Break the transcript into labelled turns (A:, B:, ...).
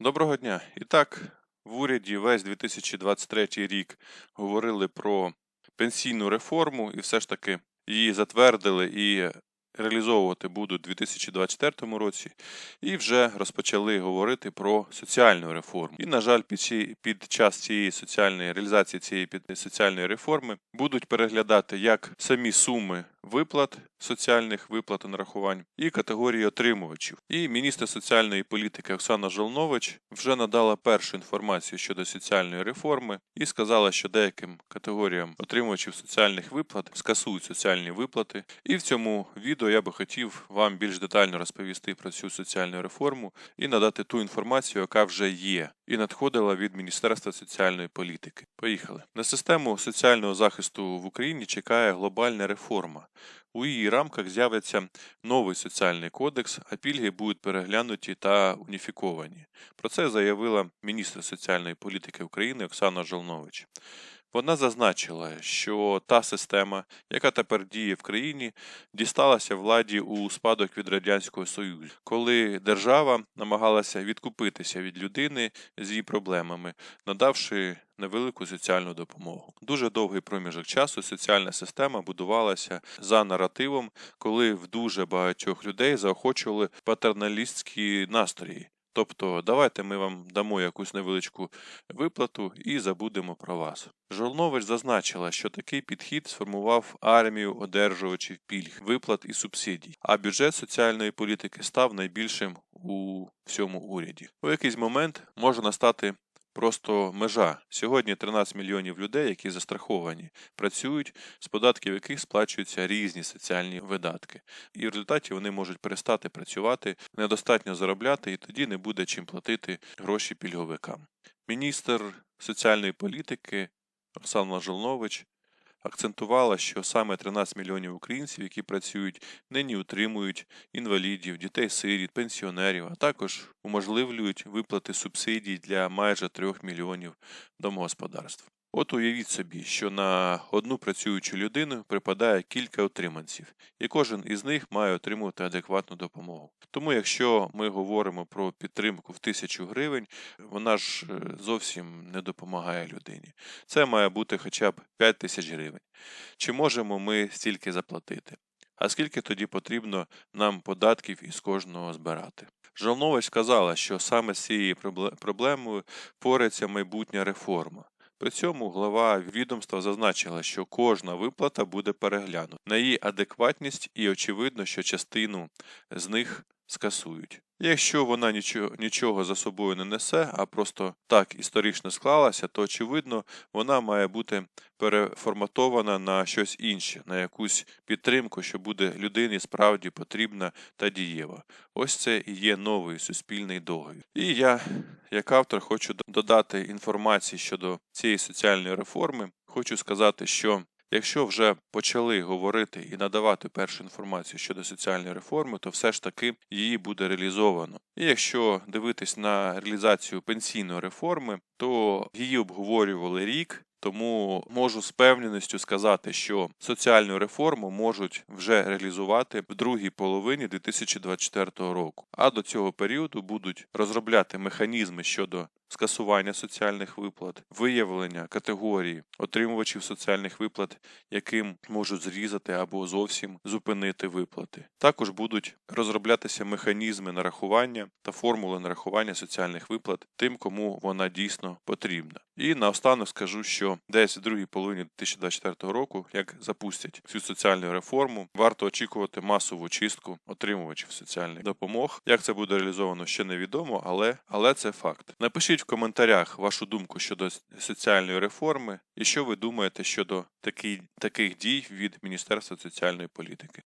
A: Доброго дня. І так, в уряді весь 2023 рік говорили про пенсійну реформу, і все ж таки її затвердили і реалізовувати будуть у 2024 році. І вже розпочали говорити про соціальну реформу. І, на жаль, під, час цієї соціальної реалізації цієї соціальної реформи будуть переглядати як самі суми виплат, соціальних виплат і нарахувань, і категорії отримувачів. І міністр соціальної політики Оксана Жолнович вже надала першу інформацію щодо соціальної реформи і сказала, що деяким категоріям отримувачів соціальних виплат скасують соціальні виплати. І в цьому відео я би хотів вам більш детально розповісти про цю соціальну реформу і надати ту інформацію, яка вже є, і надходила від Міністерства соціальної політики. Поїхали на систему соціального захисту в Україні. Чекає глобальна реформа. У її рамках з'явиться новий соціальний кодекс, а пільги будуть переглянуті та уніфіковані. Про це заявила міністр соціальної політики України Оксана Жолнович. Вона зазначила, що та система, яка тепер діє в країні, дісталася владі у спадок від Радянського Союзу, коли держава намагалася відкупитися від людини з її проблемами, надавши невелику соціальну допомогу. Дуже довгий проміжок часу соціальна система будувалася за наративом, коли в дуже багатьох людей заохочували патерналістські настрої. Тобто, давайте ми вам дамо якусь невеличку виплату і забудемо про вас. Жолнович зазначила, що такий підхід сформував армію одержувачів пільг, виплат і субсидій, а бюджет соціальної політики став найбільшим у всьому уряді. У якийсь момент може настати просто межа. Сьогодні 13 мільйонів людей, які застраховані, працюють, з податків яких сплачуються різні соціальні видатки. І в результаті вони можуть перестати працювати, недостатньо заробляти, і тоді не буде чим платити гроші пільговикам. Міністр соціальної політики Оксана Жолнович акцентувала, що саме 13 мільйонів українців, які працюють, нині утримують інвалідів, дітей-сиріт, пенсіонерів, а також уможливлюють виплати субсидій для майже 3 мільйонів домогосподарств. От уявіть собі, що на одну працюючу людину припадає кілька отриманців, і кожен із них має отримувати адекватну допомогу. Тому, якщо ми говоримо про підтримку в тисячу гривень, вона ж е, зовсім не допомагає людині. Це має бути хоча б 5 тисяч гривень. Чи можемо ми стільки заплатити? А скільки тоді потрібно нам податків із кожного збирати? Жолнович сказала, що саме з цією проблемою порається майбутня реформа. При цьому глава відомства зазначила, що кожна виплата буде переглянута. На її адекватність і очевидно, що частину з них скасують. Якщо вона нічого, нічого за собою не несе, а просто так історично склалася, то очевидно вона має бути переформатована на щось інше, на якусь підтримку, що буде людині справді потрібна та дієва. Ось це і є новий суспільний договір. І я, як автор, хочу додати інформації щодо цієї соціальної реформи. Хочу сказати, що Якщо вже почали говорити і надавати першу інформацію щодо соціальної реформи, то все ж таки її буде реалізовано. І якщо дивитись на реалізацію пенсійної реформи, то її обговорювали рік. Тому можу з певненістю сказати, що соціальну реформу можуть вже реалізувати в другій половині 2024 року. А до цього періоду будуть розробляти механізми щодо скасування соціальних виплат, виявлення категорії отримувачів соціальних виплат, яким можуть зрізати або зовсім зупинити виплати. Також будуть розроблятися механізми нарахування та формули нарахування соціальних виплат тим, кому вона дійсно потрібна. І наостанок скажу, що десь в другій половині 2024 року, як запустять цю соціальну реформу, варто очікувати масову чистку отримувачів соціальних допомог. Як це буде реалізовано, ще невідомо, але, але це факт. Напишіть в коментарях вашу думку щодо соціальної реформи і що ви думаєте щодо таких дій від Міністерства соціальної політики.